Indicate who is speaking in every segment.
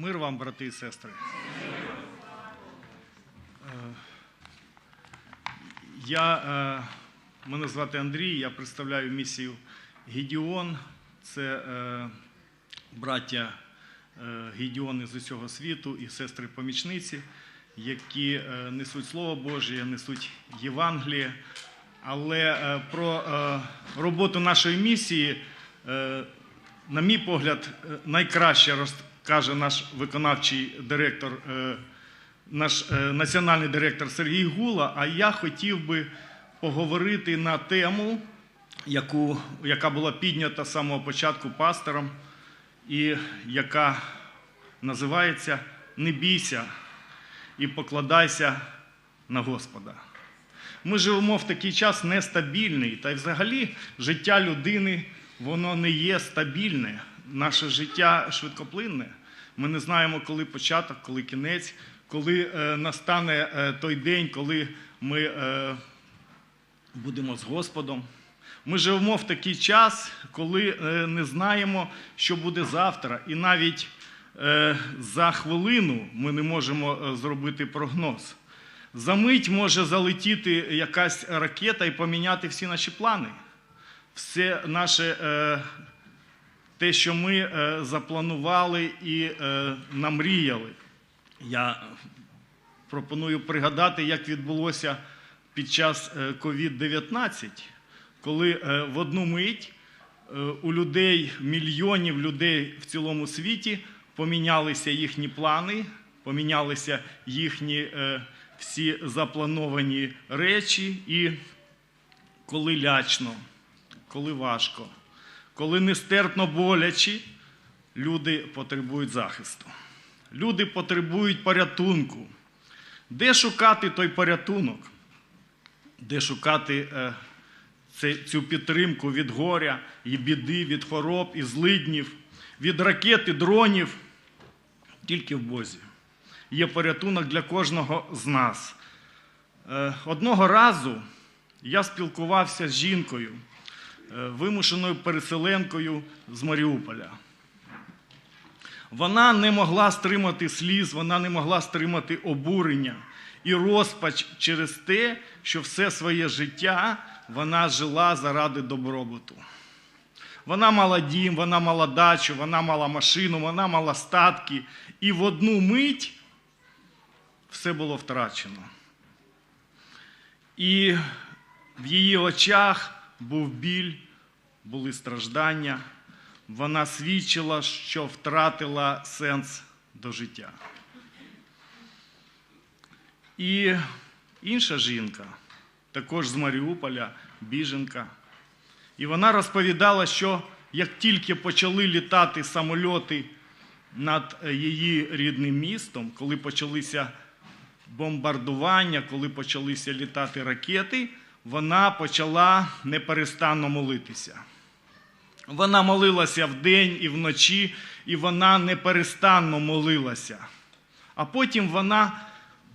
Speaker 1: Мир вам, брати і сестри. Е, Я, е, мене звати Андрій, я представляю місію Гідіон. Це е, браття Гідіони з усього світу і сестри-помічниці, які несуть Слово Боже, несуть Євангеліє. Але про роботу нашої місії, на мій погляд, найкраще розкаже наш виконавчий директор, е, наш е, національний директор Сергій Гула. А я хотів би поговорити на тему, яку, яка була піднята з самого початку пастором, і яка називається Не бійся і покладайся на Господа. Ми живемо в такий час нестабільний, та й взагалі життя людини воно не є стабільне. Наше життя швидкоплинне. Ми не знаємо, коли початок, коли кінець, коли е, настане е, той день, коли ми е, будемо з Господом. Ми живемо в такий час, коли не знаємо, що буде завтра, і навіть за хвилину ми не можемо зробити прогноз. За мить може залетіти якась ракета і поміняти всі наші плани. Все наше те, що ми е, запланували і е, намріяли. Я пропоную пригадати, як відбулося під час е, COVID-19, коли е, в одну мить у людей, мільйонів людей в цілому світі помінялися їхні плани, помінялися їхні всі заплановані речі, і коли лячно, коли важко, коли нестерпно боляче, люди потребують захисту. Люди потребують порятунку. Де шукати той порятунок? Де шукати е, цю підтримку від горя і біди, від хвороб і злиднів, від ракет і дронів? Тільки в Бозі. Є порятунок для кожного з нас. Е, Одного разу я спілкувався з жінкою, вимушеною переселенкою з Маріуполя. Вона не могла стримати сліз, вона не могла стримати обурення і розпач через те, що все своє життя вона жила заради добробуту. Вона мала дім, вона мала дачу, вона мала машину, вона мала статки. І в одну мить все було втрачено. І в її очах був біль, були страждання. Вона свідчила, що втратила сенс до життя. І інша жінка, також з Маріуполя, біженка. І вона розповідала, що як тільки почали літати самольоти над її рідним містом, коли почалися бомбардування, коли почалися літати ракети, вона почала неперестанно молитися. Вона молилася вдень і вночі, і вона неперестанно молилася. А потім вона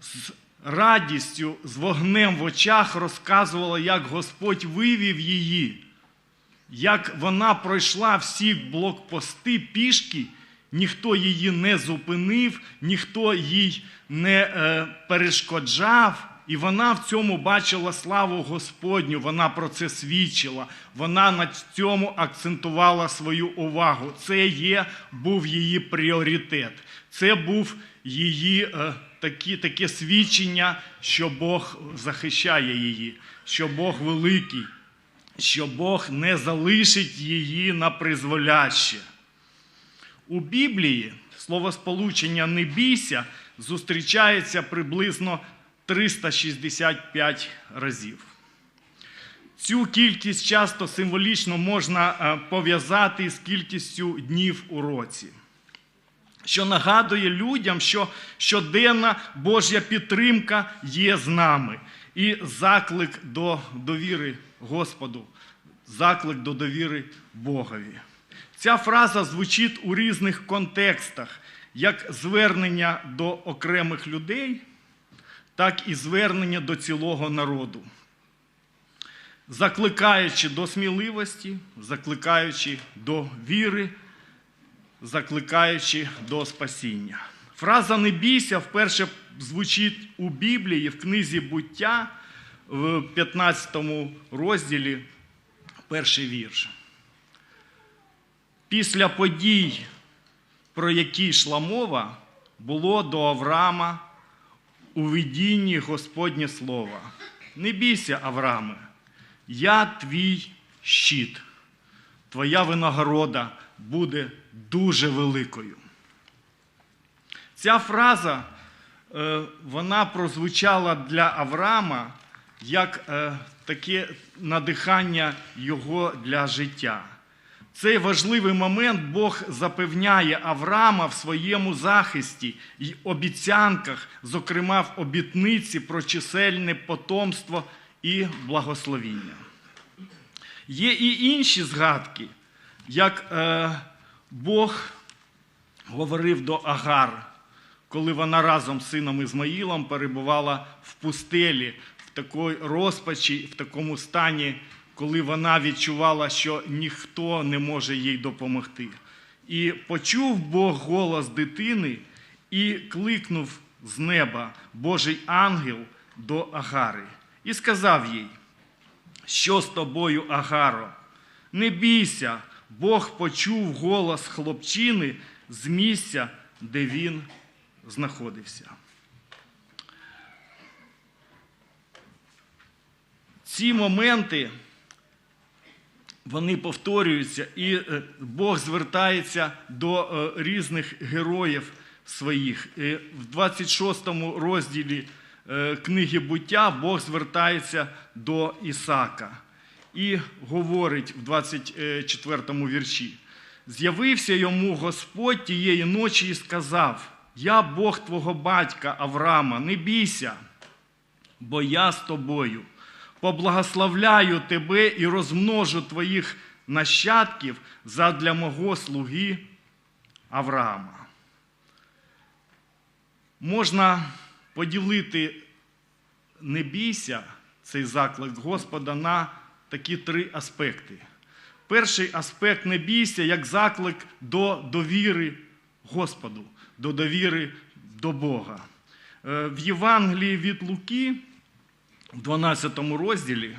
Speaker 1: з радістю, з вогнем в очах розказувала, як Господь вивів її, як вона пройшла всі блокпости пішки, ніхто її не зупинив, ніхто їй не е, перешкоджав. І вона в цьому бачила славу Господню, вона про це свідчила, вона на цьому акцентувала свою увагу. Це є, був її пріоритет. Це був її е, такі, таке свідчення, що Бог захищає її, що Бог великий, що Бог не залишить її на призволяще. У Біблії словосполучення не бійся зустрічається приблизно 365 разів. Цю кількість часто символічно можна е, пов'язати з кількістю днів у році, що нагадує людям, що щоденна Божя підтримка є з нами. І заклик до довіри Господу, заклик до довіри Богові. Ця фраза звучить у різних контекстах, як звернення до окремих людей так і звернення до цілого народу, закликаючи до сміливості, закликаючи до віри, закликаючи до спасіння. Фраза не бійся вперше звучить у Біблії в книзі буття в 15 розділі, перший вірш. Після подій, про які йшла мова, було до Авраама у видінні Господнє Слово. Не бійся, Аврааме, я твій щит, твоя винагорода буде дуже великою. Ця фраза е, вона прозвучала для Авраама як е, таке надихання його для життя. Цей важливий момент Бог запевняє Авраама в своєму захисті і обіцянках, зокрема в обітниці про чисельне потомство і благословіння. Є і інші згадки, як е, Бог говорив до Агар, коли вона разом з сином Ізмаїлом перебувала в пустелі, в такій розпачі, в такому стані, коли вона відчувала, що ніхто не може їй допомогти. І почув Бог голос дитини і кликнув з неба Божий ангел до Агари і сказав їй, що з тобою, Агаро? Не бійся, Бог почув голос хлопчини з місця, де він знаходився. Ці моменти вони повторюються, і е, Бог звертається до е, різних героїв своїх. І В 26 розділі е, книги буття Бог звертається до Ісака і говорить в 24 вірші: З'явився йому Господь тієї ночі і сказав: Я Бог твого батька Авраама, не бійся, бо я з тобою поблагословляю тебе і розмножу твоїх нащадків задля мого слуги Авраама. Можна поділити не бійся цей заклик Господа на такі три аспекти. Перший аспект не бійся як заклик до довіри Господу, до довіри до Бога. Е, В Євангелії від Луки в 12 розділі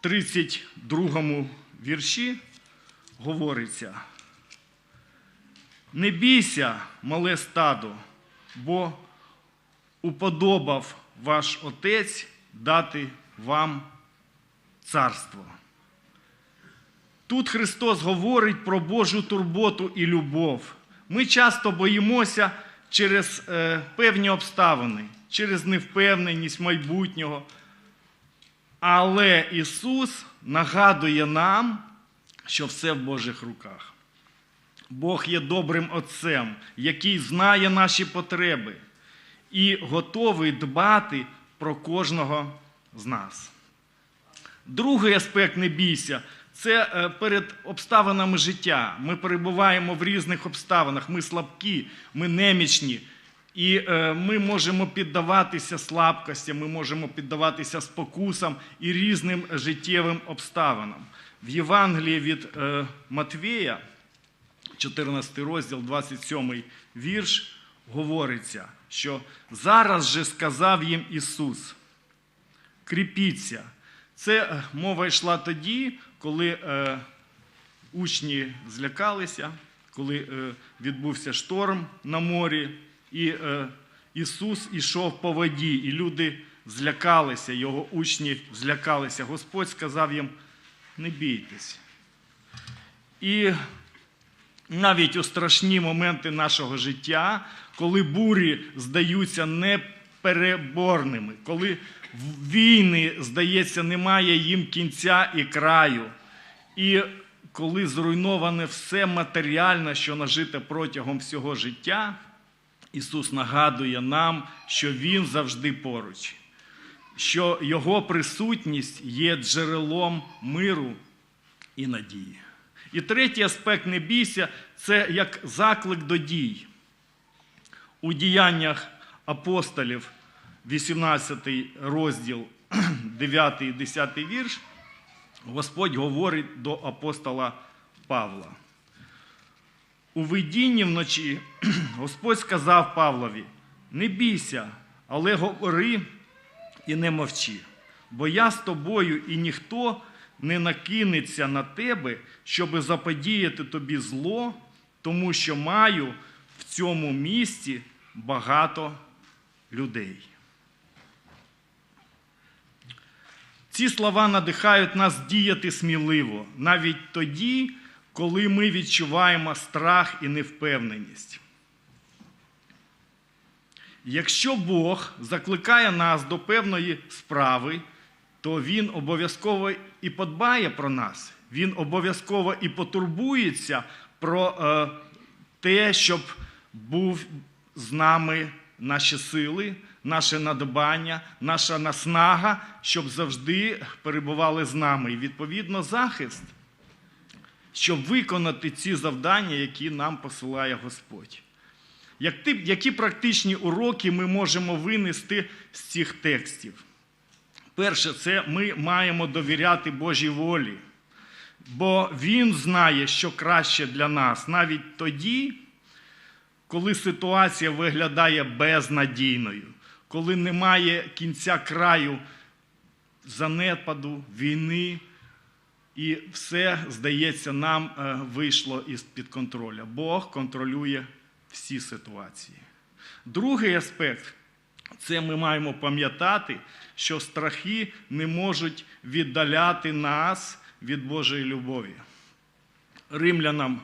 Speaker 1: 32 вірші говориться: Не бійся, мале стадо, бо уподобав ваш Отець дати вам царство. Тут Христос говорить про Божу турботу і любов. Ми часто боїмося через е, певні обставини, через невпевненість майбутнього. Але Ісус нагадує нам, що все в Божих руках. Бог є добрим Отцем, який знає наші потреби і готовий дбати про кожного з нас. Другий аспект не бійся це е, перед обставинами життя. Ми перебуваємо в різних обставинах, ми слабкі, ми немічні. І е, ми можемо піддаватися слабкостям, ми можемо піддаватися спокусам і різним життєвим обставинам. В Євангелії від е, Матвія, 14 розділ, 27 вірш, говориться, що зараз же сказав їм Ісус: кріпіться. Це мова йшла тоді, коли е, учні злякалися, коли е, відбувся шторм на морі, і е, Ісус ішов по воді, і люди злякалися, його учні злякалися. Господь сказав їм: не бійтесь. І навіть у страшні моменти нашого життя, коли бурі здаються непереборними, коли війни, здається, немає їм кінця і краю. І коли зруйноване все матеріальне, що нажите протягом всього життя, Ісус нагадує нам, що Він завжди поруч, що Його присутність є джерелом миру і надії. І третій аспект не бійся це як заклик до дій. У діяннях апостолів, 18 розділ, 9 і 10 вірш, Господь говорить до апостола Павла. У видінні вночі Господь сказав Павлові: не бійся, але говори і не мовчи, бо я з тобою і ніхто не накинеться на тебе, щоби заподіяти тобі зло, тому що маю в цьому місті багато людей. Ці слова надихають нас діяти сміливо, навіть тоді, коли ми відчуваємо страх і невпевненість. Якщо Бог закликає нас до певної справи, то Він обов'язково і подбає про нас. Він обов'язково і потурбується про е, те, щоб був з нами наші сили, наше надбання, наша наснага, щоб завжди перебували з нами. І відповідно захист, щоб виконати ці завдання, які нам посилає Господь. Які практичні уроки ми можемо винести з цих текстів? Перше, це ми маємо довіряти Божій волі, бо Він знає, що краще для нас, навіть тоді, коли ситуація виглядає безнадійною, коли немає кінця краю занепаду, війни, і все, здається, нам е, вийшло із-під контроля. Бог контролює всі ситуації. Другий аспект це ми маємо пам'ятати, що страхи не можуть віддаляти нас від Божої любові. Римлянам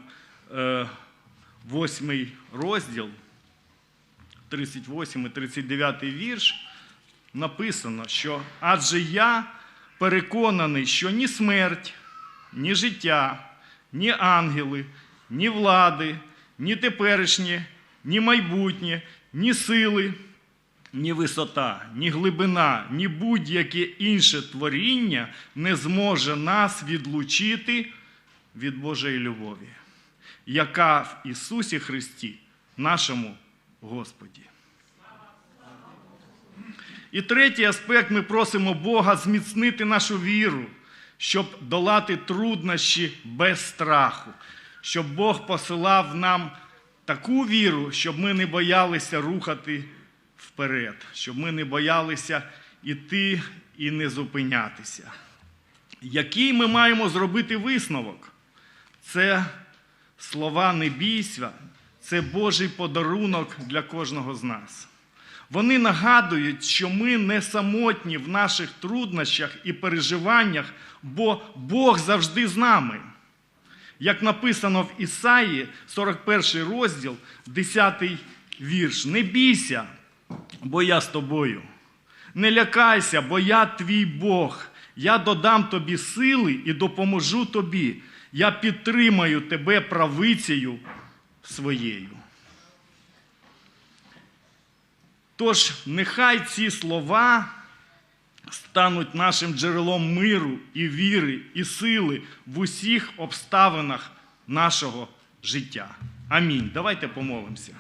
Speaker 1: е, 8 розділ, 38 і 39 вірш, написано, що адже я переконаний, що ні смерть, ні життя, ні ангели, ні влади, ні теперішнє, ні майбутнє, ні сили, ні висота, ні глибина, ні будь-яке інше творіння не зможе нас відлучити від Божої любові, яка в Ісусі Христі, нашому Господі. І третій аспект ми просимо Бога зміцнити нашу віру, щоб долати труднощі без страху, щоб Бог посилав нам таку віру, щоб ми не боялися рухати вперед, щоб ми не боялися іти і не зупинятися. Який ми маємо зробити висновок? Це слова не бійся, це Божий подарунок для кожного з нас. Вони нагадують, що ми не самотні в наших труднощах і переживаннях, бо Бог завжди з нами. Як написано в Ісаї, 41 розділ, 10 вірш. Не бійся, бо я з тобою. Не лякайся, бо я твій Бог. Я додам тобі сили і допоможу тобі. Я підтримаю тебе правицею своєю. Тож, нехай ці слова стануть нашим джерелом миру і віри, і сили в усіх обставинах нашого життя. Амінь. Давайте помолимося.